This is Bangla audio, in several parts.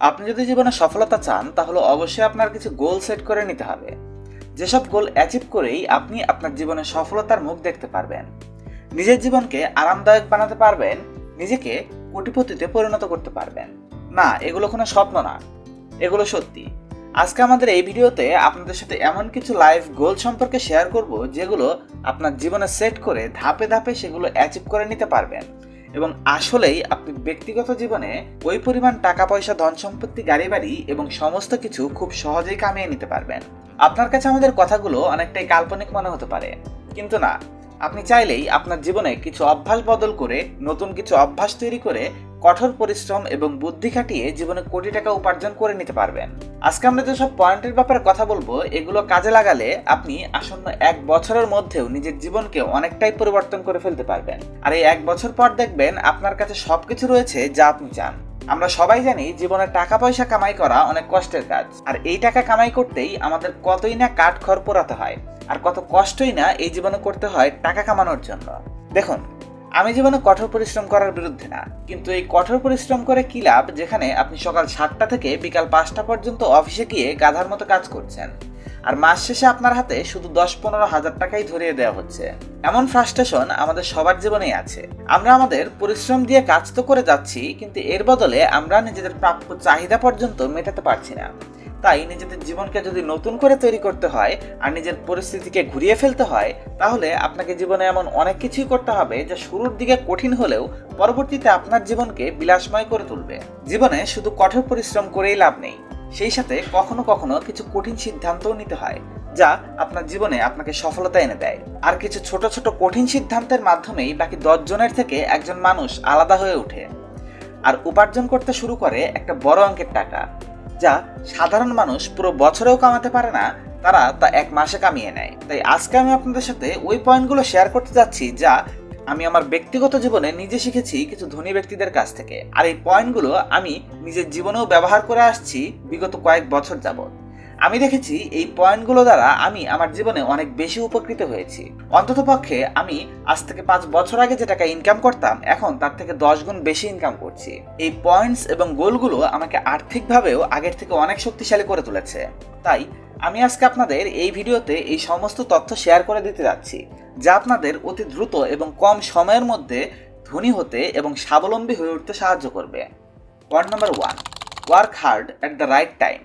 আপনি যদি জীবনে সফলতা চান, তাহলে অবশ্যই আপনার কিছু গোল সেট করে নিতে হবে। যেসব গোল অ্যাচিভ করেই আপনি আপনার জীবনে সফলতার মুখ দেখতে পারবেন। নিজের জীবনকে আরামদায়ক বানাতে পারবেন, নিজেকে কোটিপতিতে পরিণত করতে পারবেন। না, এগুলো কোনো স্বপ্ন না, এগুলো সত্যি। আজকে আমাদের এই ভিডিওতে আপনাদের সাথে এমন কিছু লাইফ গোল সম্পর্কে শেয়ার করব, যেগুলো আপনার জীবনে সেট করে ধাপে ধাপে সেগুলো অ্যাচিভ করে নিতে পারবেন। এবং আসলেই আপনি ব্যক্তিগত জীবনে ওই পরিমাণ টাকা, পয়সা, ধন সম্পত্তি, গাড়ি, বাড়ি এবং সমস্ত কিছু খুব সহজেই কামিয়ে নিতে পারবেন। আপনার কাছে আমাদের কথাগুলো অনেকটাই কাল্পনিক মনে হতে পারে। কিন্তু না, আপনি চাইলেই আপনার জীবনে কিছু অভ্যাস বদল করে, নতুন কিছু অভ্যাস তৈরি করে কঠোর পরিশ্রম এবং বুদ্ধি খাটিয়ে জীবনে কোটি টাকা উপার্জন করে নিতে পারবেন। আজকে আমরা যেসব পয়েন্টের ব্যাপারে কথা বলব, এগুলো কাজে লাগালে আপনি আসন্ন এক বছরের মধ্যেও নিজের জীবনকে অনেকটাই পরিবর্তন করে ফেলতে পারবেন। আর এই এক বছর পর দেখবেন আপনার কাছে সবকিছু রয়েছে যা আপনি চান। আমরা সবাই জানি জীবনে টাকা পয়সা কামাই করা অনেক কষ্টের কাজ। আর এই টাকা কামাই করতেই আমাদের কতই না কাঠ খড় পোড়াতে হয়, আর কত কষ্টই না এই জীবনে করতে হয় টাকা কামানোর জন্য। দেখুন আমি জীবনে কঠোর পরিশ্রম করার বিরুদ্ধে না, কিন্তু এই কঠোর পরিশ্রম করে কি লাভ যেখানে আপনি সকাল সাতটা থেকে বিকাল পাঁচটা পর্যন্ত অফিসে গিয়ে গাধার মতো কাজ করছেন? আর মাস শেষে আপনার হাতে শুধু দশ পনেরো হাজার টাকাই ধরিয়ে দেওয়া হচ্ছে। এমন ফ্রাস্ট্রেশন আমাদের সবার জীবনেই আছে। আমরা আমাদের পরিশ্রম দিয়ে কাজ তো করে যাচ্ছি, কিন্তু এর বদলে আমরা নিজেদের প্রাপ্য চাহিদা পর্যন্ত মেটাতে পারছি না। তাই নিজেদের জীবনকে যদি নতুন করে তৈরি করতে হয় আর নিজের পরিস্থিতিকে ঘুরিয়ে ফেলতে হয়, তাহলে আপনাকে জীবনে এমন অনেক কিছুই করতে হবে যা শুরুর দিকে কঠিন হলেও পরবর্তীতে আপনার জীবনকে বিলাসময় করে তুলবে। জীবনে শুধু কঠোর পরিশ্রম করেই লাভ নেই, সেই সাথে কখনো কখনো কিছু কঠিন সিদ্ধান্তও নিতে হয়, যা আপনার জীবনে আপনাকে সফলতা এনে দেয়। আর কিছু ছোট ছোট কঠিন সিদ্ধান্তের মাধ্যমেই বাকি দশ জনের থেকে একজন মানুষ আলাদা হয়ে ওঠে। আর উপার্জন করতে শুরু করে একটা বড় অঙ্কের টাকা। যা সাধারণ মানুষ পুরো বছরেও কামাতে পারে না, তারা তা এক মাসে কামিয়ে নেয়। তাই আজকে আমি আপনাদের সাথে ওই পয়েন্টগুলো শেয়ার করতে যাচ্ছি যা আমি আমার ব্যক্তিগত জীবনে নিজে শিখেছি কিছু ধনী ব্যক্তিদের কাছ থেকে। আর এই পয়েন্টগুলো আমি নিজের জীবনেও ব্যবহার করে আসছি বিগত কয়েক বছর যাবৎ। আমি দেখেছি এই পয়েন্টগুলো দ্বারা আমি আমার জীবনে অনেক বেশি উপকৃত হয়েছি। অন্ততপক্ষে আমি আজ থেকে পাঁচ বছর আগে যে টাকা ইনকাম করতাম, এখন তার থেকে দশ গুণ বেশি ইনকাম করছি। এই পয়েন্টস এবং গোলগুলো আমাকে আর্থিকভাবেও আগের থেকে অনেক শক্তিশালী করে তুলেছে। তাই আমি আজকে আপনাদের এই ভিডিওতে এই সমস্ত তথ্য শেয়ার করে দিতে যাচ্ছি, যা আপনাদের অতি দ্রুত এবং কম সময়ের মধ্যে ধনী হতে এবং স্বাবলম্বী হয়ে উঠতে সাহায্য করবে। Point number one work hard at the right time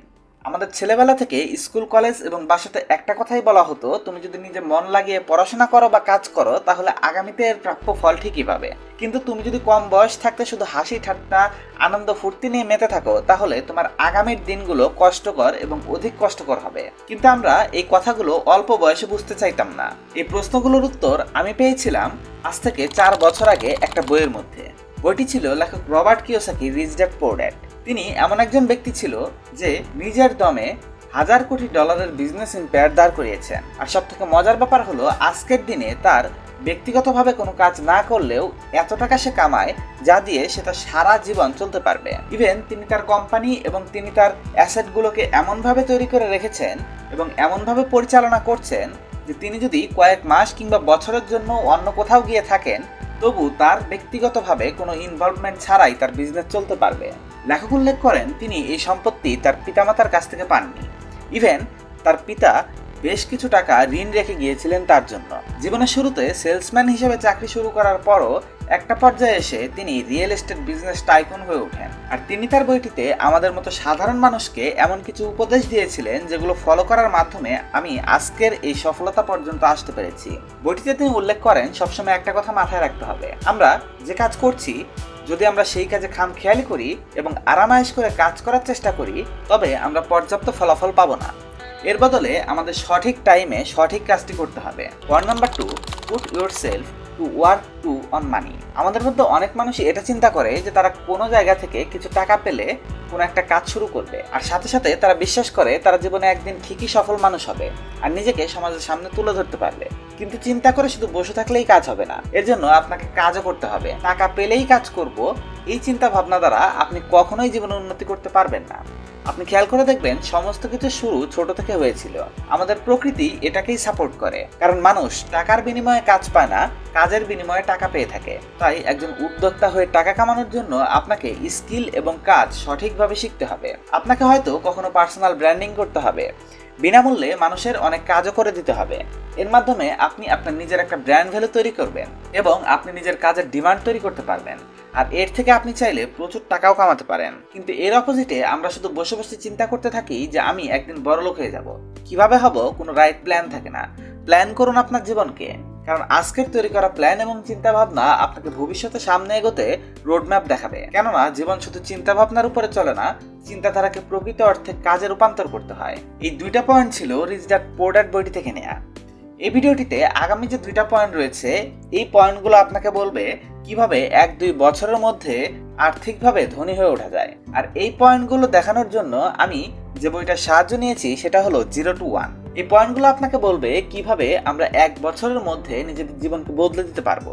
আমাদের ছেলেবেলা থেকে স্কুল, কলেজ এবং বাসাতে একটা কথাই বলা হতো, তুমি যদি নিজে মন লাগিয়ে পড়াশোনা করো বা কাজ করো, তাহলে আগামীতে এর প্রাপ্য ফল ঠিকই পাবে। কিন্তু তুমি যদি কম বয়স থাকতে শুধু হাসি, ঠাট্টা, আনন্দ, ফুর্তি নিয়ে মেতে থাকো, তাহলে তোমার আগামীর দিনগুলো কষ্টকর এবং অধিক কষ্টকর হবে। কিন্তু আমরা এই কথাগুলো অল্প বয়সে বুঝতে চাইতাম না। এই প্রশ্নগুলোর উত্তর আমি পেয়েছিলাম আজ থেকে চার বছর আগে একটা বইয়ের মধ্যে। বইটি ছিল লেখক Robert Kiyosaki, rich dad, poor তিনি এমন একজন ব্যক্তি ছিল যে নিজের দমে হাজার কোটি ডলারের বিজনেস ইম্পেয়ার দাঁড় করিয়েছেন। আর সব থেকে মজার ব্যাপার হলো, আজকের দিনে তার ব্যক্তিগতভাবে কোনো কাজ না করলেও এত টাকা সে কামায়, যা দিয়ে সে তার সারা জীবন চলতে পারবে। ইভেন তিনি তার কোম্পানি এবং তিনি তার অ্যাসেটগুলোকে এমনভাবে তৈরি করে রেখেছেন এবং এমনভাবে পরিচালনা করছেন যে তিনি যদি কয়েক মাস কিংবা বছরের জন্য অন্য কোথাও গিয়ে থাকেন তবু তার ব্যক্তিগতভাবে কোনো ইনভলভমেন্ট ছাড়াই তার বিজনেস চলতে পারবে। লেখক উল্লেখ করেন, তিনি এই সম্পত্তি তার পিতামাতার কাছ থেকে পাননি। ইভেন তার পিতা বেশ কিছু টাকা ঋণ রেখে গিয়েছিলেন তার জন্য। জীবনের শুরুতে সেলসম্যান হিসেবে চাকরি শুরু করার পরও একটা পর্যায়ে এসে তিনি রিয়েল এস্টেট বিজনেস টাইকুন হয়ে ওঠেন। আর তিনি তার বইটিতে আমাদের মতো সাধারণ মানুষকে এমন কিছু উপদেশ দিয়েছিলেন যেগুলো ফলো করার মাধ্যমে আমি আজকের এই সফলতা পর্যন্ত আসতে পেরেছি। বইটিতে তিনি উল্লেখ করেন, সবসময় একটা কথা মাথায় রাখতে হবে। আমরা যে কাজ করছি, যদি আমরা সেই কাজে খাম খেয়ালি করি এবং আরামায়েশ করে কাজ করার চেষ্টা করি, তবে আমরা পর্যাপ্ত ফলাফল পাবো না। এর বদলে আমাদের সঠিক টাইমে সঠিক কাজটি করতে হবে। Word number two put yourself to work to on money. আমাদের মধ্যে অনেক মানুষই এটা চিন্তা করে যে তারা কোনো জায়গা থেকে কিছু টাকা পেলে কোনো একটা কাজ শুরু করবে। আর সাথে সাথে তারা বিশ্বাস করে তারা জীবনে একদিন ঠিকই সফল মানুষ হবে আর নিজেকে সমাজের সামনে তুলে ধরতে পারবে। কিন্তু চিন্তা করে শুধু বসে থাকলেই কাজ হবে না। এর জন্য আপনাকে কাজও করতে হবে। টাকা পেলেই কাজ করব, এই চিন্তা ভাবনা দ্বারা আপনি কখনোই জীবনে উন্নতি করতে পারবেন না। আপনি খেয়াল করে দেখবেন সমস্ত কিছু শুরু ছোট থেকে হয়েছিল। আমাদের প্রকৃতি এটাকেই সাপোর্ট করে। কারণ মানুষ টাকার বিনিময়ে কাজ পায় না, কাজের বিনিময়ে টাকা টাকা পেয়ে থাকে। তাই একজন উদ্যোক্তা হয়ে টাকা কামানোর জন্য আপনাকে স্কিল এবং কাজ সঠিকভাবে শিখতে হবে। আপনাকে হয়তো কখনো পার্সোনাল ব্র্যান্ডিং করতে হবে। বিনামূল্যে মানুষের অনেক কাজও করে দিতে হবে। এর মাধ্যমে আপনি আপনার নিজের একটা ব্র্যান্ড ভ্যালু তৈরি করবেন এবং আপনি নিজের কাজের ডিমান্ড তৈরি করতে পারবেন। আর এর থেকে আপনি চাইলে প্রচুর টাকাও কামাতে পারেন। কিন্তু এর অপোজিটে আমরা শুধু বসে বসে চিন্তা করতে থাকি যে আমি একদিন বড়লোক হয়ে যাব। কীভাবে হব কোনো রাইট প্ল্যান থাকে না। প্ল্যান করুন আপনার জীবনকে। কারণ আজকের তৈরি করা প্ল্যান এবং চিন্তা ভাবনা আপনাকে ভবিষ্যতে সামনে এগোতে রোডম্যাপ দেখাবে। কেননা, জীবন শুধু চিন্তা ভাবনার উপরে চলে না, চিন্তাধারাকে প্রকৃত অর্থে কাজে রূপান্তর করতে হয়। এই দুইটা পয়েন্ট ছিল রিচ ড্যাট বইটি থেকে নেয়া। এই ভিডিওটিতে আগামী যে দুইটা পয়েন্ট রয়েছে, এই পয়েন্টগুলো আপনাকে বলবে কীভাবে এক দুই বছরের মধ্যে আর্থিকভাবে ধনী হয়ে ওঠা যায়। আর এই পয়েন্টগুলো দেখানোর জন্য আমি যে বইটার সাহায্য নিয়েছি, সেটা হলো জিরো টু ওয়ান এই পয়েন্টগুলো আপনাকে বলবে কীভাবে আমরা এক বছরের মধ্যে নিজেদের জীবনকে বদলে দিতে পারব।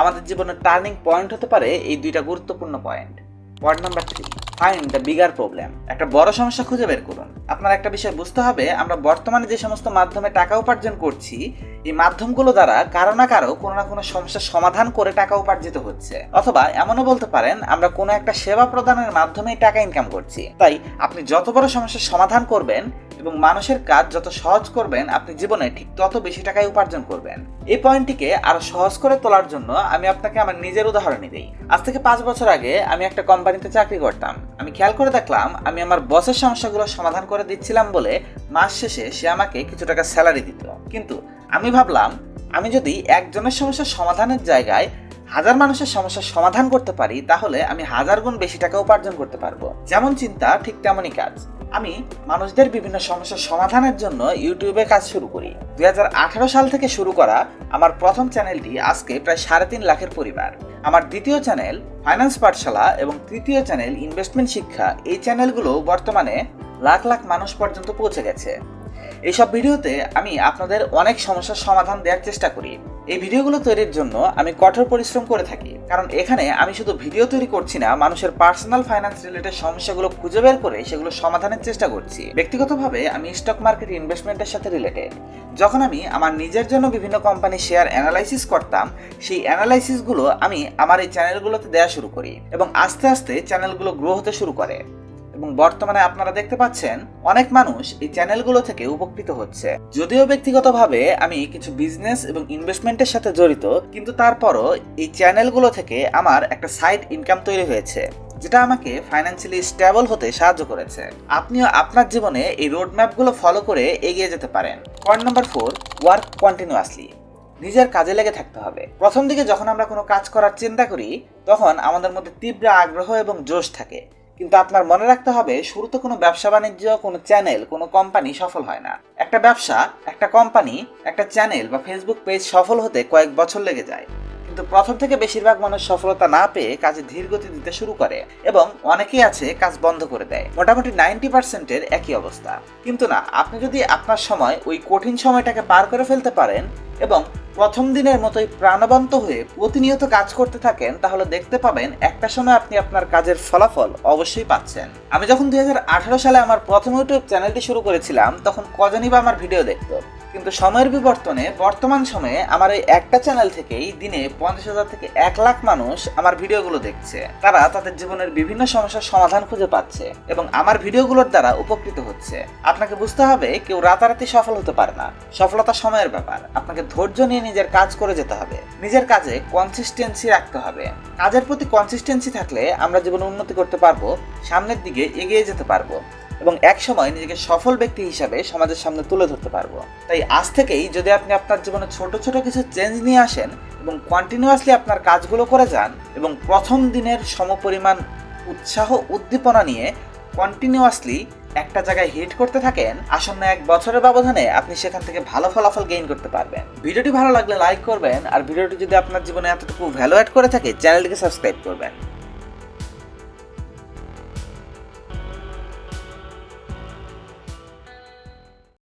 আমাদের জীবনের টার্নিং পয়েন্ট হতে পারে এই দুইটা গুরুত্বপূর্ণ point point number three find the bigger problem একটা বড় সমস্যা খুঁজে বের করুন। আপনার একটা বিষয় বুঝতে হবে, আমরা বর্তমানে যে সমস্ত মাধ্যমে টাকা উপার্জন করছি, এই মাধ্যমগুলো দ্বারা কারও না কারও কোনো না কোনো সমস্যার সমাধান করে টাকা উপার্জিত হচ্ছে। অথবা এমনও বলতে পারেন, আমরা কোনো একটা সেবা প্রদানের মাধ্যমেই টাকা ইনকাম করছি। তাই আপনি যত বড় সমস্যার সমাধান করবেন এবং মানুষের কাজ যত সহজ করবেন, আপনি জীবনে ঠিক তত বেশি টাকায় উপার্জন করবেন। এই পয়েন্টটিকে আরও সহজ করে তোলার জন্য আমি আপনাকে আমার নিজের উদাহরণই দিই। আজ থেকে পাঁচ বছর আগে আমি একটা কোম্পানিতে চাকরি করতাম। আমি খেয়াল করে দেখলাম, আমি আমার বসের সমস্যাগুলো সমাধান করে দিচ্ছিলাম বলে মাস শেষে সে আমাকে কিছু টাকা স্যালারি দিত। কিন্তু আমি ভাবলাম, আমি যদি একজনের সমস্যার সমাধানের জায়গায় হাজার মানুষের সমস্যার সমাধান করতে পারি, তাহলে আমি হাজার গুণ বেশি টাকা উপার্জন করতে পারব। যেমন চিন্তা, ঠিক তেমনই কাজ। আমি মানুষদের বিভিন্ন সমস্যার সমাধানের জন্য ইউটিউবে কাজ শুরু করি। দু হাজার আঠারো সাল থেকে শুরু করা আমার প্রথম চ্যানেলটি আজকে প্রায় সাড়ে তিন লাখের পরিবার। আমার দ্বিতীয় চ্যানেল, ফাইন্যান্স পাঠশালা এবং তৃতীয় চ্যানেল, ইনভেস্টমেন্ট শিক্ষা, এই চ্যানেলগুলো বর্তমানে লাখ লাখ মানুষ পর্যন্ত পৌঁছে গেছে। এইসব ভিডিওতে আমি আপনাদের অনেক সমস্যার সমাধান দেওয়ার চেষ্টা করি। এই ভিডিওগুলো তৈরির জন্য আমি কঠোর পরিশ্রম করে থাকি, কারণ এখানে আমি শুধু ভিডিও তৈরি করছি না, মানুষের পার্সোনাল ফাইন্যান্স রিলেটেড সমস্যাগুলো খুঁজে বের করে সেগুলো সমাধানের চেষ্টা করছি। ব্যক্তিগতভাবে আমি স্টক মার্কেট ইনভেস্টমেন্টের সাথে রিলেটেড যখন আমি আমার নিজের জন্য বিভিন্ন কোম্পানি শেয়ার অ্যানালাইসিস করতাম, সেই অ্যানালাইসিসগুলো আমি আমার এই চ্যানেলগুলোতে দেওয়া শুরু করি এবং আস্তে আস্তে চ্যানেলগুলো গ্রো হতে শুরু করে। এবং বর্তমানে আপনারা দেখতে পাচ্ছেন অনেক মানুষ এই চ্যানেলগুলো থেকে উপকৃত হচ্ছে। যদিও ব্যক্তিগতভাবে আমি কিছু বিজনেস এবং ইনভেস্টমেন্টের সাথে জড়িত, কিন্তু তারপরও এই চ্যানেলগুলো থেকে আমার একটা সাইড ইনকাম তৈরি হয়েছে, যেটা আমাকে ফাইন্যান্সিয়ালি স্টেবল হতে সাহায্য করেছে। আপনিও আপনার জীবনে এই রোড ম্যাপগুলো ফলো করে এগিয়ে যেতে পারেন। Point number four work continuously নিজের কাজে লেগে থাকতে হবে। প্রথম দিকে যখন আমরা কোনো কাজ করার চিন্তা করি, তখন আমাদের মধ্যে তীব্র আগ্রহ এবং জোশ থাকে। কিন্তু আপনার মনে রাখতে হবে, শুরুতে কোনো ব্যবসা বাণিজ্য, কোনো চ্যানেল কোনো কোম্পানি সফল হয় না। একটা ব্যবসা, একটা কোম্পানি একটা চ্যানেল বা ফেসবুক পেজ সফল হতে কয়েক বছর লেগে যায়। কিন্তু প্রথম থেকে বেশিরভাগ মানুষ সফলতা না পেয়ে কাজে ধীর গতি দিতে শুরু করে এবং অনেকেই আছে কাজ বন্ধ করে দেয়। মোটামুটি নাইনটি পার্সেন্টের একই অবস্থা। কিন্তু না, আপনি যদি আপনার সময় ওই কঠিন সময়টাকে পার করে ফেলতে পারেন এবং প্রথম দিনের মতোই প্রাণবন্ত হয়ে প্রতিনিয়ত কাজ করতে থাকেন, তাহলে দেখতে পাবেন একটা সময় আপনি আপনার কাজের ফলাফল অবশ্যই পাচ্ছেন। আমি যখন দুই হাজার আঠারো সালে আমার প্রথম ইউটিউব চ্যানেলটি শুরু করেছিলাম, তখন কজনই বা আমার ভিডিও দেখতো? কিন্তু সময়ের বিবর্তনে বর্তমান সময়ে আমার এই একটা চ্যানেল থেকেই দিনে পঞ্চাশ হাজার থেকে এক লাখ মানুষ আমার ভিডিওগুলো দেখছে। তারা তাদের জীবনের বিভিন্ন সমস্যার সমাধান খুঁজে পাচ্ছে এবং আমার ভিডিওগুলোর দ্বারা উপকৃত হচ্ছে। আপনাকে বুঝতে হবে, কেউ রাতারাতি সফল হতে পারে না। সফলতা সময়ের ব্যাপার। আপনাকে ধৈর্য নিয়ে নিজের কাজ করে যেতে হবে। নিজের কাজে কনসিস্টেন্সি রাখতে হবে। কাজের প্রতি কনসিস্টেন্সি থাকলে আমরা জীবনে উন্নতি করতে পারব, সামনের দিকে এগিয়ে যেতে পারব। এবং এক সময় নিজেকে সফল ব্যক্তি হিসাবে সমাজের সামনে তুলে ধরতে পারব। তাই আজ থেকেই যদি আপনি আপনার জীবনে ছোট ছোট কিছু চেঞ্জ নিয়ে আসেন এবং কন্টিনিউয়াসলি আপনার কাজগুলো করে যান এবং প্রথম দিনের সমপরিমাণ উৎসাহ, উদ্দীপনা নিয়ে কন্টিনিউয়াসলি একটা জায়গায় হিট করতে থাকেন, আসন্ন এক বছরের ব্যবধানে আপনি সেখান থেকে ভালো ফলাফল গেইন করতে পারবেন। ভিডিওটি ভালো লাগলে লাইক করবেন আর ভিডিওটি যদি আপনার জীবনে এতটুকু ভ্যালু অ্যাড করে থাকে চ্যানেলটিকে সাবস্ক্রাইব করবেন।